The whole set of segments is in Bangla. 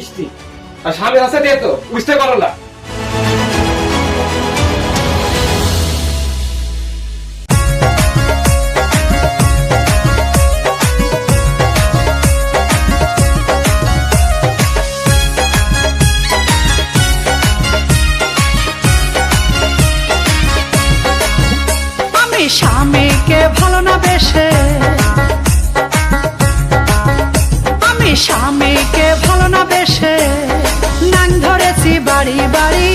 মিষ্টি বুঝতে পারো না। স্বামীকে ভালো না বেশে বাড়ি বাড়ি।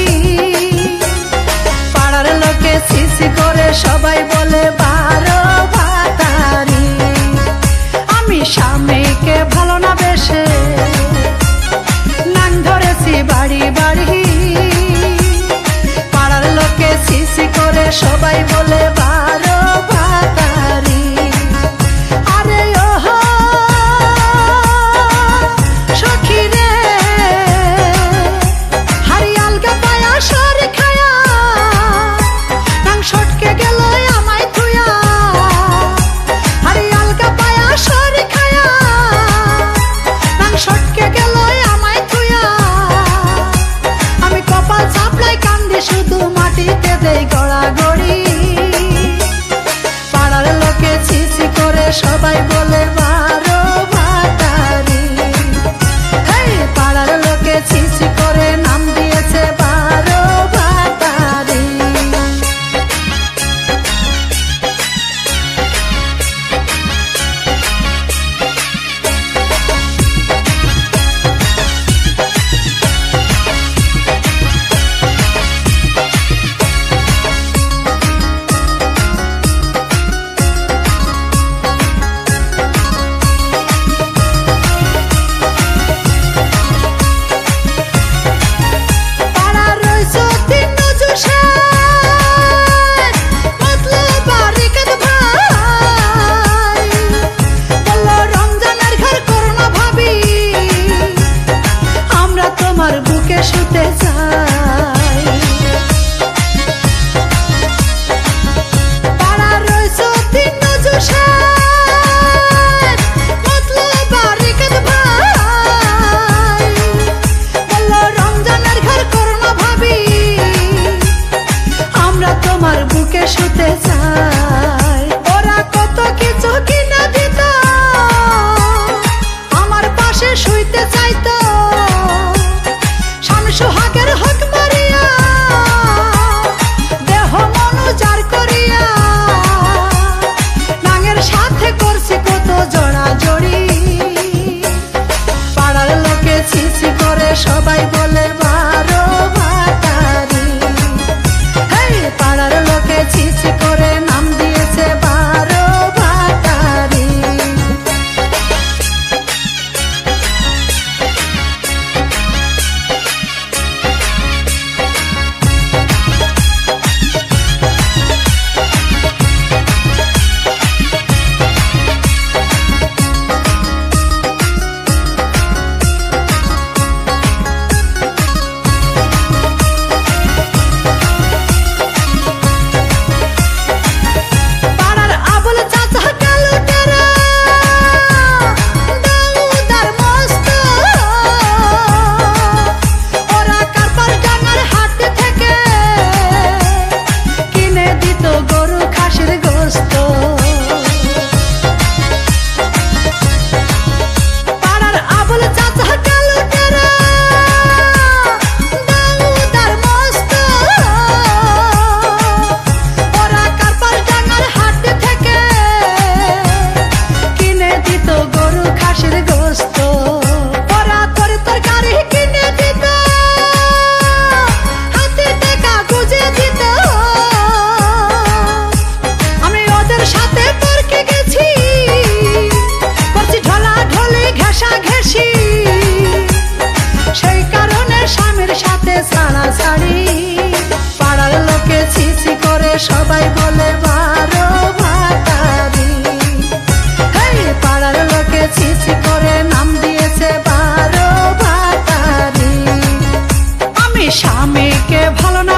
পাড়ার লোকে শিশি করে সবাই বলে, বারো বাতারি। আমি স্বামীকে ভালো না বেশে। নাং ধরেছি বাড়ি বাড়ি। পাড়ার লোকে শিশি করে সবাই বলে দিতে দেই গড়া That's all.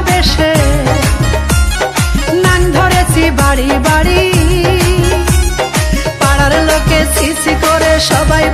বেশে নাম ধরেছি বাড়ি বাড়ি। পাড়ার লোকে সিসি করে সবাই